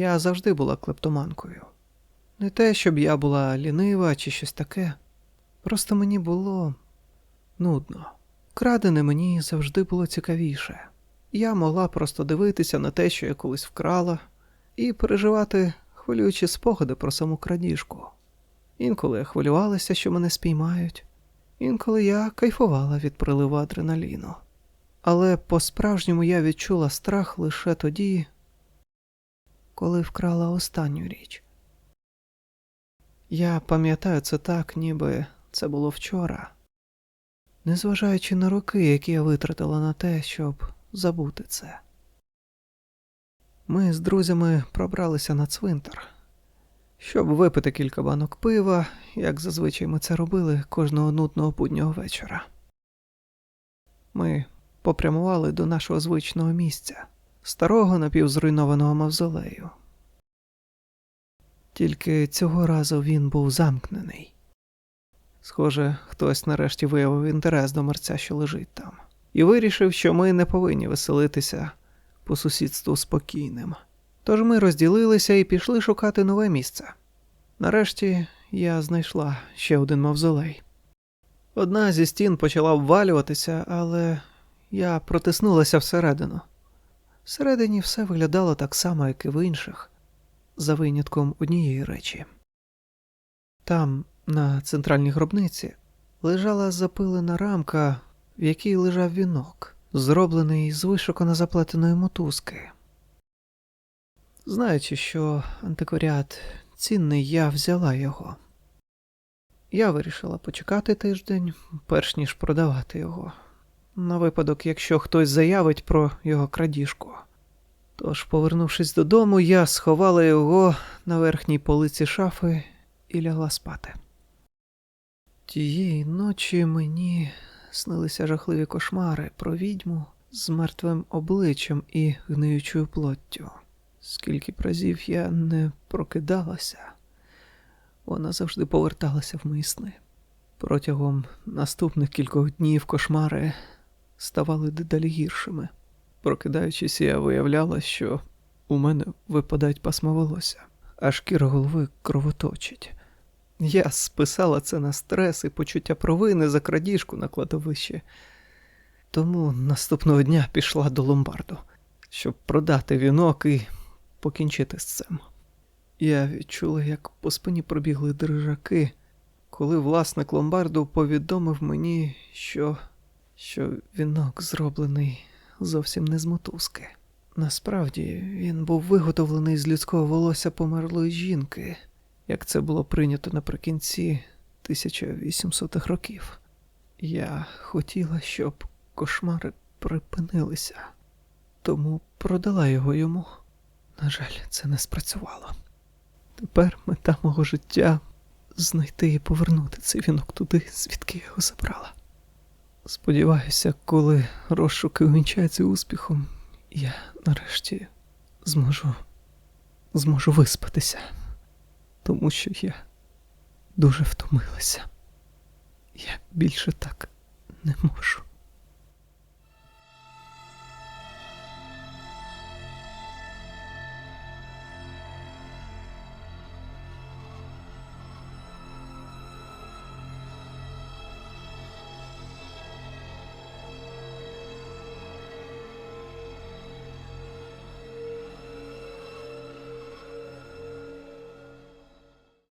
Я завжди була клептоманкою. Не те, щоб я була лінива чи щось таке. Просто мені було нудно. Крадене мені завжди було цікавіше. Я могла просто дивитися на те, що я колись вкрала, і переживати хвилюючі спогади про саму крадіжку. Інколи я хвилювалася, що мене спіймають, інколи я кайфувала від приливу адреналіну. Але по-справжньому я відчула страх лише тоді, коли вкрала останню річ. Я пам'ятаю це так, ніби це було вчора, незважаючи на роки, які я витратила на те, щоб забути це. Ми з друзями пробралися на цвинтар, щоб випити кілька банок пива, як зазвичай ми це робили кожного нудного буднього вечора. Ми попрямували до нашого звичного місця, старого напівзруйнованого мавзолею. Тільки цього разу він був замкнений. Схоже, хтось нарешті виявив інтерес до мерця, що лежить там, і вирішив, що ми не повинні веселитися по сусідству спокійним. Тож ми розділилися і пішли шукати нове місце. Нарешті я знайшла ще один мавзолей. Одна зі стін почала обвалюватися, але я протиснулася всередину. Всередині все виглядало так само, як і в інших, за винятком однієї речі. Там, на центральній гробниці, лежала запилена рамка, в якій лежав вінок, зроблений з вишукано заплетеної мотузки. Знаючи, що антикваріат цінний, я взяла його. Я вирішила почекати тиждень, перш ніж продавати його, на випадок, якщо хтось заявить про його крадіжку. Тож, повернувшись додому, я сховала його на верхній полиці шафи і лягла спати. Тієї ночі мені снилися жахливі кошмари про відьму з мертвим обличчям і гниючою плоттю. Скільки разів я не прокидалася, вона завжди поверталася в мої сни. Протягом наступних кількох днів кошмари ставали дедалі гіршими. Прокидаючись, я виявляла, що у мене випадають пасма волосся, а шкіра голови кровоточить. Я списала це на стрес і почуття провини за крадіжку на кладовищі. Тому наступного дня пішла до ломбарду, щоб продати вінок і покінчити з цим. Я відчула, як по спині пробігли дрижаки, коли власник ломбарду повідомив мені, що, що вінок зроблений зовсім не з мотузки. Насправді він був виготовлений з людського волосся померлої жінки, як це було прийнято наприкінці 1800-х років. Я хотіла, щоб кошмари припинилися, тому продала його йому. На жаль, це не спрацювало. Тепер мета мого життя знайти і повернути цей вінок туди, звідки я його забрала. Сподіваюся, коли розшуки увінчаються успіхом, я нарешті зможу зможу виспатися, тому що я дуже втомилася. Я більше так не можу.